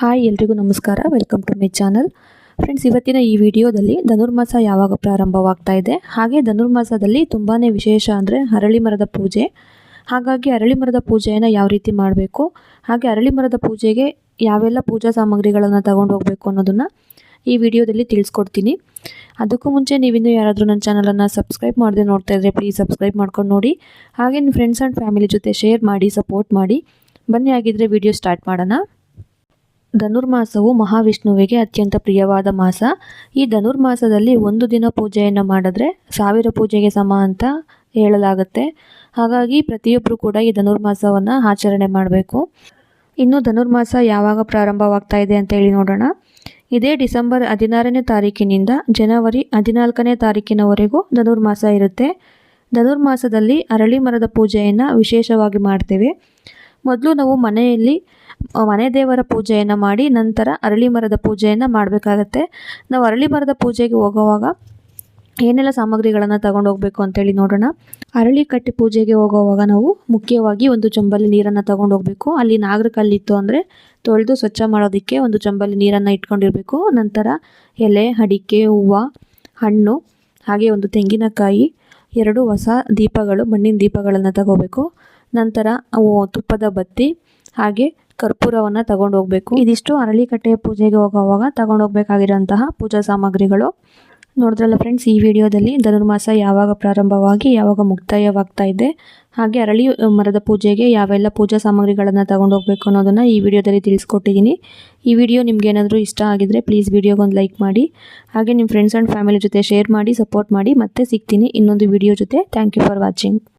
Hi, ಎಲ್ರಿಗೂ ನಮಸ್ಕಾರ. Welcome to my channel friends ಇವತ್ತಿನ ಈ ವಿಡಿಯೋದಲ್ಲಿ ಧನುರ್ಮಾಸ ಯಾವಾಗ ಪ್ರಾರಂಭವಾಗ್ತಾ ಇದೆ? ಹಾಗೆ ಧನುರ್ಮಾಸದಲ್ಲಿ ತುಂಬಾ ವಿಶೇಷ ಅಂದರೆ ಅರಳಿ ಮರದ ಪೂಜೆ. ಹಾಗಾಗಿ ಅರಳಿ ಮರದ ಪೂಜೆಯನ್ನು ಯಾವ ರೀತಿ ಮಾಡಬೇಕು? ಹಾಗೆ ಅರಳಿ ಮರದ ಪೂಜೆಗೆ ಯಾವೆಲ್ಲ ಪೂಜಾ ಸಾಮಗ್ರಿಗಳನ್ನು ತಗೊಂಡು ಹೋಗಬೇಕು ಅನ್ನೋದನ್ನು ಈ ವಿಡಿಯೋದಲ್ಲಿ ತಿಳಿಸ್ಕೊಡ್ತೀನಿ. ಅದಕ್ಕೂ ಮುಂಚೆ ನೀವಿನ್ನೂ ಯಾರಾದರೂ ನನ್ನ ಚಾನಲನ್ನು ಸಬ್ಸ್ಕ್ರೈಬ್ ಮಾಡದೆ ನೋಡ್ತಾ ಇದ್ದರೆ ಪ್ಲೀಸ್ ಸಬ್ಸ್ಕ್ರೈಬ್ ಮಾಡ್ಕೊಂಡು ನೋಡಿ. ಹಾಗೆ ನಿಮ್ಮ ಫ್ರೆಂಡ್ಸ್ ಆ್ಯಂಡ್ ಫ್ಯಾಮಿಲಿ ಜೊತೆ ಶೇರ್ ಮಾಡಿ ಸಪೋರ್ಟ್ ಮಾಡಿ. ಬನ್ನಿ ಆಗಿದ್ದರೆ ವಿಡಿಯೋ ಸ್ಟಾರ್ಟ್ ಮಾಡೋಣ. ಧನುರ್ಮಾಸವು ಮಹಾವಿಷ್ಣುವಿಗೆ ಅತ್ಯಂತ ಪ್ರಿಯವಾದ ಮಾಸ. ಈ ಧನುರ್ಮಾಸದಲ್ಲಿ ಒಂದು ದಿನ ಪೂಜೆಯನ್ನು ಮಾಡಿದ್ರೆ ಸಾವಿರ ಪೂಜೆಗೆ ಸಮ ಅಂತ ಹೇಳಲಾಗುತ್ತೆ. ಹಾಗಾಗಿ ಪ್ರತಿಯೊಬ್ಬರು ಕೂಡ ಈ ಧನುರ್ಮಾಸವನ್ನು ಆಚರಣೆ ಮಾಡಬೇಕು. ಇನ್ನು ಧನುರ್ಮಾಸ ಯಾವಾಗ ಪ್ರಾರಂಭವಾಗ್ತಾ ಇದೆ ಅಂತ ಹೇಳಿ ನೋಡೋಣ. ಇದೇ ಡಿಸೆಂಬರ್ ಹದಿನಾರನೇ ತಾರೀಕಿನಿಂದ ಜನವರಿ ಹದಿನಾಲ್ಕನೇ ತಾರೀಕಿನವರೆಗೂ ಧನುರ್ಮಾಸ ಇರುತ್ತೆ. ಧನುರ್ಮಾಸದಲ್ಲಿ ಅರಳಿ ಮರದ ಪೂಜೆಯನ್ನು ವಿಶೇಷವಾಗಿ ಮಾಡ್ತೇವೆ. ಮೊದಲು ನಾವು ಮನೆಯಲ್ಲಿ ಮನೆ ದೇವರ ಪೂಜೆಯನ್ನು ಮಾಡಿ, ನಂತರ ಅರಳಿ ಮರದ ಪೂಜೆಯನ್ನು ಮಾಡಬೇಕಾಗತ್ತೆ. ನಾವು ಅರಳಿ ಮರದ ಪೂಜೆಗೆ ಹೋಗುವಾಗ ಏನೆಲ್ಲ ಸಾಮಗ್ರಿಗಳನ್ನು ತಗೊಂಡು ಹೋಗಬೇಕು ಅಂತೇಳಿ ನೋಡೋಣ. ಅರಳಿ ಕಟ್ಟಿ ಪೂಜೆಗೆ ಹೋಗುವಾಗ ನಾವು ಮುಖ್ಯವಾಗಿ ಒಂದು ಚಂಬಲ್ಲಿ ನೀರನ್ನು ತಗೊಂಡು ಹೋಗಬೇಕು. ಅಲ್ಲಿ ನಾಗರ ಕಲ್ಲಿತ್ತು ಅಂದರೆ ತೊಳೆದು ಸ್ವಚ್ಛ ಮಾಡೋದಕ್ಕೆ ಒಂದು ಚಂಬಲ್ಲಿ ನೀರನ್ನು ಇಟ್ಕೊಂಡಿರಬೇಕು. ನಂತರ ಎಲೆ, ಅಡಿಕೆ, ಹೂವು, ಹಣ್ಣು, ಹಾಗೆ ಒಂದು ತೆಂಗಿನಕಾಯಿ, ಎರಡು ಹೊಸ ದೀಪಗಳು, ಮಣ್ಣಿನ ದೀಪಗಳನ್ನು ತಗೋಬೇಕು. ನಂತರ ಅವು ತುಪ್ಪದ ಬತ್ತಿ ಹಾಗೆ ಕರ್ಪೂರವನ್ನು ತಗೊಂಡು ಹೋಗಬೇಕು ಇದಿಷ್ಟು ಅರಳಿಕಟ್ಟೆಯ ಪೂಜೆಗೆ ಹೋಗುವಾಗ ತಗೊಂಡು ಹೋಗಬೇಕಾಗಿರೋಂತಹ ಪೂಜಾ ಸಾಮಗ್ರಿಗಳು. ನೋಡಿದ್ರಲ್ಲ ಫ್ರೆಂಡ್ಸ್ ಈ ವಿಡಿಯೋದಲ್ಲಿ ಧನುರ್ಮಾಸ ಯಾವಾಗ ಪ್ರಾರಂಭವಾಗಿ, ಯಾವಾಗ ಮುಕ್ತಾಯವಾಗ್ತಾ ಇದೆ, ಹಾಗೆ ಅರಳಿ ಮರದ ಪೂಜೆಗೆ ಯಾವೆಲ್ಲ ಪೂಜಾ ಸಾಮಗ್ರಿಗಳನ್ನು ತಗೊಂಡು ಹೋಗಬೇಕು ಅನ್ನೋದನ್ನು ಈ ವಿಡಿಯೋದಲ್ಲಿ ತಿಳಿಸ್ಕೊಟ್ಟಿದ್ದೀನಿ. ಈ ವಿಡಿಯೋ ನಿಮ್ಗೆ ಏನಾದರೂ ಇಷ್ಟ ಆಗಿದ್ರೆ ಪ್ಲೀಸ್ ವಿಡಿಯೋಗೊಂದು ಲೈಕ್ ಮಾಡಿ, ಹಾಗೆ ನಿಮ್ಮ ಫ್ರೆಂಡ್ಸ್ ಆ್ಯಂಡ್ ಫ್ಯಾಮಿಲಿ ಜೊತೆ ಶೇರ್ ಮಾಡಿ ಸಪೋರ್ಟ್ ಮಾಡಿ, ಮತ್ತೆ ಸಿಗ್ತೀನಿ ಇನ್ನೊಂದು ವಿಡಿಯೋ ಜೊತೆ. Thank you for watching